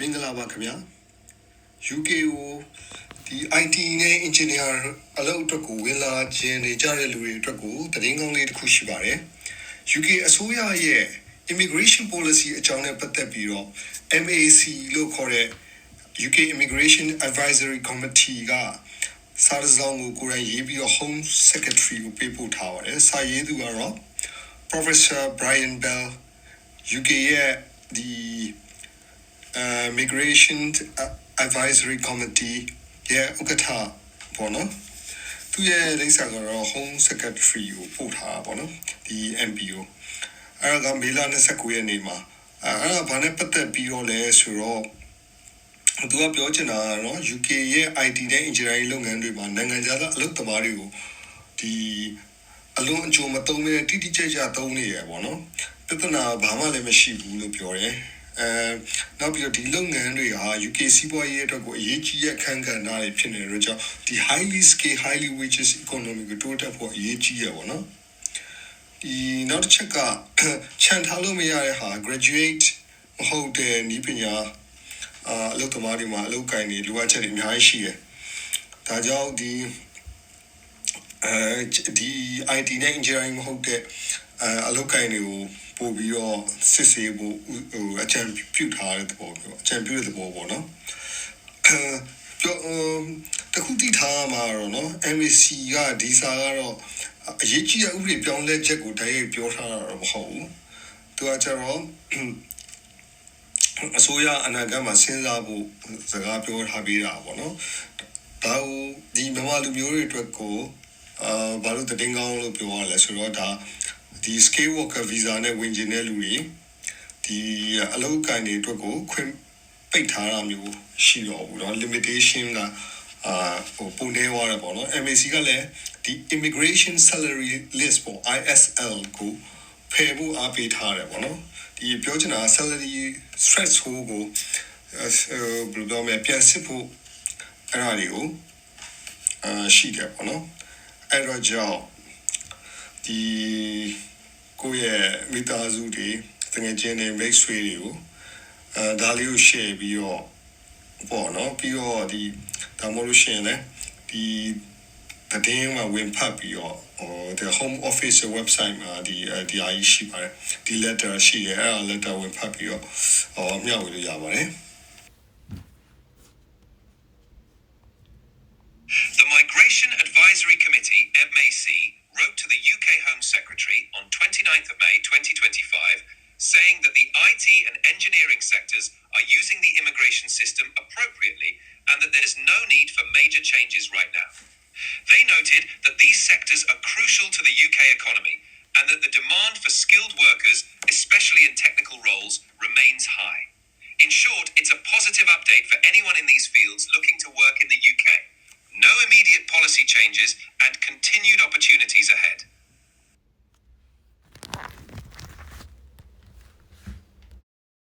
မင်္ဂလာပါခင်ဗျာ UK ကိုဒီ IT နဲ့ engineer အလုပ်အတွက်ကိုဝင်လာခြင်းနေကြတဲ့လူတွေအတွက်ကိုသတင်းကောင်းလေးတစ်ခုရှိပါတယ် UK အစိုးရရဲ့ immigration policy အကြောင်းနဲ့ပတ်သက်ပြီးတော့ MAC လို့ခေါ်တဲ့ UK Immigration Advisory Committee ကစာရစောင်းကိုကိုယ်တိုင်ရေးပြီးတော့ Home Secretary ကိုပေးပို့ထားပါတယ်စာရေးသူကတော့ Professor Brian Bell UK ရဲ့ဒီ uh, Migration Advisory Committee ရဲ့ဥက္ကဋ္ဌပေါ့နော်သူရဲ့လိပ်စာကတော့ Home Secretary ကိုပို့ထားတာပေါ့နော်ဒီ MPO အဲ့ဒါကမေလ29ရက်နေ့မှာအဲ့ဒါဘာနဲ့ပတ်သက်ပြီးတော့လဲဆိုတော့သူကပြောချင်တာကတော့ UK ရဲ့ IT နဲ့ engineering လုပ်ငန်းတွေမှာနိုင်ငံခြားသားအလုပ်သမားတွေကိုဒီအလုံးအကျုံမသုံးမဲ့တိတိကျကျသုံးနေရပေါ့နော်ပြဿနာဘာမှလည်းမရှိဘူးလို့ပြောတယ် အဲနောက်ပြီးတော့ဒီလုပ်ငန်းတွေဟာ UK စီးပွားရေးအတွက်ကိုအရေးကြီးတဲ့အခန်းကဏ္ဍတွေဖြစ်နေတဲ့အတွက်ကြောင့်ဒီ highly scale highly wages economy ကိုတိုးတက်ဖို့အရေးကြီးရပါတော့ဒီနောက်တစ်ချက်ကခြံထားလို့မရတဲ့ဟာ graduate မဟုတ်တဲ့ဤပညာအာအလုပ်သမားတွေမှာအလုပ်ကိုင်နေလိုအပ်ချက်တွေအများကြီးရှိတယ်ဒါကြောင့်ဒီအဲဒီ IT နဲ့ engineering မဟုတ်တဲ့ အဲအလုပ်ကိုင်တွေကိုပို့ပြီးတော့စစ်ဆေးဖို့ဟိုအကြံပြုထားတဲ့သဘောမျိုးအကြံပြုတဲ့သဘောပေါ့နော်အဲပြောတခုတိထားမှာတော့နော် MAC ကဒီစာကတော့အရေးကြီးတဲ့ဥပဒေပြောင်းလဲချက်ကိုတိုက်ရိုက်ပြောထားတာတော့မဟုတ်ဘူးသူကကျတော့အစိုးရအနာဂတ်မှာစဉ်းစားဖို့စကားပြောထားပြီးတာပေါ့နော်ဒါကိုဒီမြန်မာလူမျိုးတွေအတွက်ကိုအာဘာလို့တင်ကောင်းလို့ပြောရလဲဆိုတော့ဒါ ဒီ scale worker visa နဲ့ဝင်ကျင်တဲ့လူတွေဒီအလုပ်ကိုင်တွေအတွက်ကိုခွင့်ပိတ်ထားတာမျိုးရှိတော့ဘူးเนาะ limitation ကအာဟိုပုံနေသွားတယ်ပေါ့နော် MAC ကလည်းဒီ immigration salary list ပေါ့ ISL ကိုဖယ်ဖို့အားပေးထားတယ်ပေါ့နော်ဒီပြောချင်တာ salary stress ဟိုကိုအဲဘယ်လိုပြောမလဲပြန်စစ်ဖို့အဲ့ဒါတွေကိုအာရှိတယ်ပေါ့နော်အဲ့တော့ကြောင့် ဒီကိုယ့်ရဲ့မိသားစုတွေတကယ်ချင်းတွေ make ဆွေးတွေကိုအဲဒါလေးကို share ပြီးတော့ပေါ့နော်ပြီးတော့ဒီဒါမှမဟုတ်လို့ရှိရင်လည်းဒီတည်င်းမှာဝင်ဖတ်ပြီးတော့ဟို the home office website မှာဒီဒီအရေးရှိပါတယ်ဒီ letter ရှိတယ်အဲ့ဒါ letter ဝင်ဖတ်ပြီးတော့ဟောမျှဝေလို့ရပါတယ် 2025 saying that the IT and engineering sectors are using the immigration system appropriately and that there's no need for major changes right now. They noted that these sectors are crucial to the UK economy and that the demand for skilled workers, especially in technical roles, remains high. In short, it's a positive update for anyone in these fields looking to work in the UK. No immediate policy changes and continued opportunity